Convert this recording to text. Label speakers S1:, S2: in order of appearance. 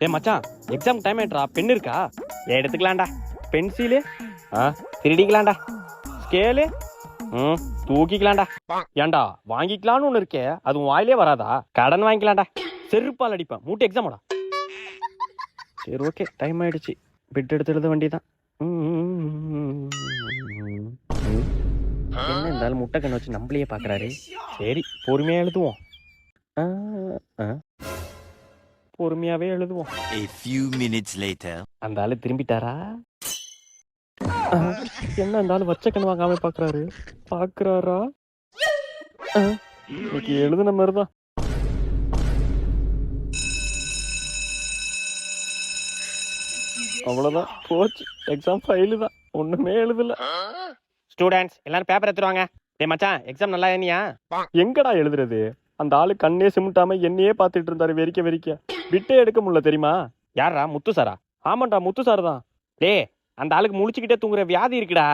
S1: ஏ மச்சான் exam time ஆயிட்டா pen இருக்கா? எடுத்துக்கலாம்டா. பென்சிலு ஆ திருடிக்கலாம்டா. ஸ்கேலு ம் தூக்கிக்கலாம்டா. ஏன்டா வாங்கிக்கலாம்னு ஒன்று இருக்கே அது உன் வாயிலே வராதா? கடன் வாங்கிக்கலாம்டா. செருப்பால் அடிப்பேன். மூட்டை எக்ஸாமோடா சரி ஓகே டைம் ஆயிடுச்சு. பிட் எடுத்து எழுத வேண்டியதான் என்ன இருந்தாலும் முட்டை கண்ணு வச்சு நம்மளையே பார்க்குறாரு. சரி பொறுமையாக எழுதுவோம். ஆ, ஆ. பொறுமையாவே எழுதுவோம்.
S2: A few minutes later.
S1: அந்த ஆளு திரும்பிட்டாரா? என்ன அந்த ஆளு வச்ச கண்ணு வாங்காம பாக்குறாரு? பாக்குறாரா? இன்னைக்கு எழுதுன மாதிரிதான். அவ்வளவுதான். போச்சு. எக்ஸாம் ஃபைலு தான். ஒண்ணுமே எழுதல. ஸ்டூடெண்ட்ஸ் எல்லாரும் பேப்பர் எடுத்துருவாங்க. டேய் மச்சான் எக்ஸாம் நல்லா ஏனியா எங்கடா எழுதுறது? அந்த ஆளு கண்ணே சிமிட்டாம என்னையே பார்த்துட்டு இருந்தாரு வெறிக்க வெறிக்க. விட்டே எடுக்க முடியல தெரியுமா? யாரா முத்து சாரா? ஆமாண்டா முத்து சார் தான். டேய் அந்த ஆளுக்கு முழிச்சுக்கிட்டே தூங்குற வியாதி இருக்குடா.